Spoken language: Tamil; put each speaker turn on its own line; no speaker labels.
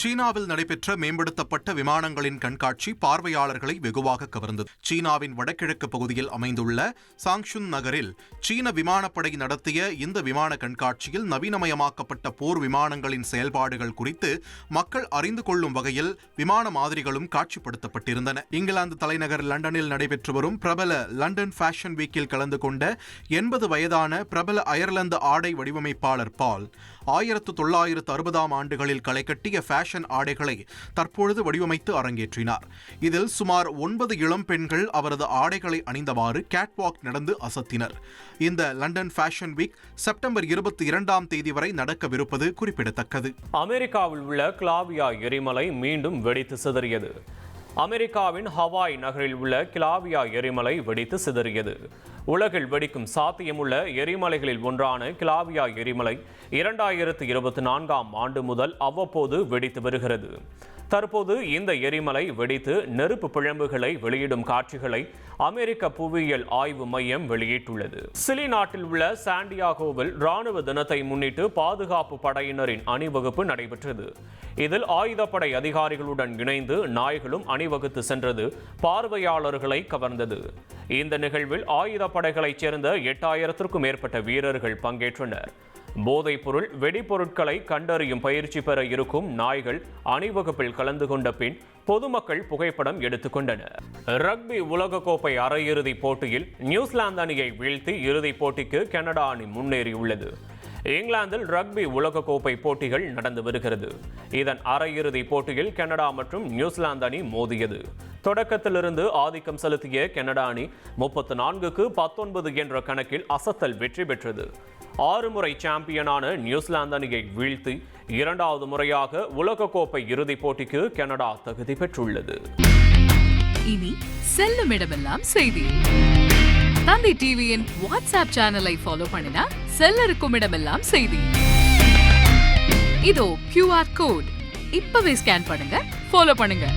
சீனாவில் நடைபெற்ற மேம்படுத்தப்பட்ட விமானங்களின் கண்காட்சி பார்வையாளர்களை வெகுவாக கவர்ந்தது. சீனாவின் வடகிழக்கு பகுதியில் அமைந்துள்ள சாங்ஷுன் நகரில் சீன விமானப்படை நடத்திய இந்த விமான கண்காட்சியில் நவீனமயமாக்கப்பட்ட போர் விமானங்களின் செயல்பாடுகள் குறித்து மக்கள் அறிந்து கொள்ளும் வகையில் விமான மாதிரிகளும் காட்சிப்படுத்தப்பட்டிருந்தன. இங்கிலாந்து தலைநகர் லண்டனில் நடைபெற்று வரும் பிரபல லண்டன் ஃபேஷன் வீக்கில் கலந்து கொண்ட எண்பது வயதான பிரபல அயர்லாந்து ஆடை வடிவமைப்பாளர் பால் ஆயிரத்து தொள்ளாயிரத்து அறுபதாம் ஆண்டுகளில் களைகட்டிய ஃபேஷன் ஆடைகளை தற்பொழுது வடிவமைத்து அரங்கேற்றினார். இதில் சுமார் ஒன்பது இளம் பெண்கள் அவரது ஆடைகளை அணிந்தவாறு கேட்வாக் நடந்து அசத்தினர். இந்த லண்டன் ஃபேஷன் வீக் செப்டம்பர் இருபத்தி இரண்டாம் தேதி வரை நடக்கவிருப்பது குறிப்பிடத்தக்கது.
அமெரிக்காவில் உள்ள கிளாவியா எரிமலை மீண்டும் வெடித்து சிதறியது. அமெரிக்காவின் ஹவாய் நகரில் உள்ள கிளாவியா எரிமலை வெடித்து சிதறியது. உலகில் வெடிக்கும் சாத்தியமுள்ள எரிமலைகளில் ஒன்றான கிளாவியா எரிமலை இரண்டாயிரத்து இருபத்தி நான்காம் ஆண்டு முதல் அவ்வப்போது வெடித்து வருகிறது. தற்போது இந்த எரிமலை வெடித்து நெருப்பு பிழம்புகளை வெளியிடும் காட்சிகளை அமெரிக்க புவியியல் ஆய்வு மையம் வெளியிட்டுள்ளது. சிலி நாட்டில் உள்ள சாண்டியாகோவில் ராணுவ தினத்தை முன்னிட்டு பாதுகாப்பு படையினரின் அணிவகுப்பு நடைபெற்றது. இதில் ஆயுதப்படை அதிகாரிகளுடன் இணைந்து நாய்களும் அணிவகுத்து சென்றது பார்வையாளர்களை கவர்ந்தது. இந்த நிகழ்வில் ஆயுதப்படைகளைச் சேர்ந்த எட்டாயிரத்திற்கும் மேற்பட்ட வீரர்கள் பங்கேற்றனர். போதைப்பொருள் வெடிப்பொருட்களை கண்டறியும் பயிற்சி பெற இருக்கும் நாய்கள் அணிவகுப்பில் கலந்து கொண்ட பின் பொதுமக்கள் புகைப்படம் எடுத்துக்கொண்டனர் ரக்பி உலகக்கோப்பை அரையிறுதிப் போட்டியில் நியூசிலாந்து அணியை வீழ்த்தி இறுதிப் போட்டிக்கு கனடா அணி முன்னேறியுள்ளது. இங்கிலாந்தில் ரக்பி உலகக்கோப்பை போட்டிகள் நடந்து வருகிறது. இதன் அரையிறுதிப் போட்டியில் கனடா மற்றும் நியூசிலாந்து அணி மோதியது. தொடக்கத்திலிருந்து ஆதிக்கம் செலுத்திய கனடா அணி முப்பத்து நான்குக்கு பத்தொன்பது என்ற கணக்கில் அசத்தல் வெற்றி பெற்றது. ஆறு முறை சாம்பியனான நியூசிலாந்து அணியை வீழ்த்தி இரண்டாவது முறையாக உலகக்கோப்பை இறுதிப் போட்டிக்கு கனடா தகுதி பெற்றுள்ளது.
இனி செல்லும் இடமெல்லாம் செய்தி. தந்தி டிவியின் வாட்ஸ்அப் சேனலை ஃபாலோ பண்ணினா செல்ல இருக்கும் இடமெல்லாம் செய்தி. இதோ கியூஆர் கோட் இப்பவே ஸ்கேன் பண்ணுங்க ஃபாலோ பண்ணுங்க.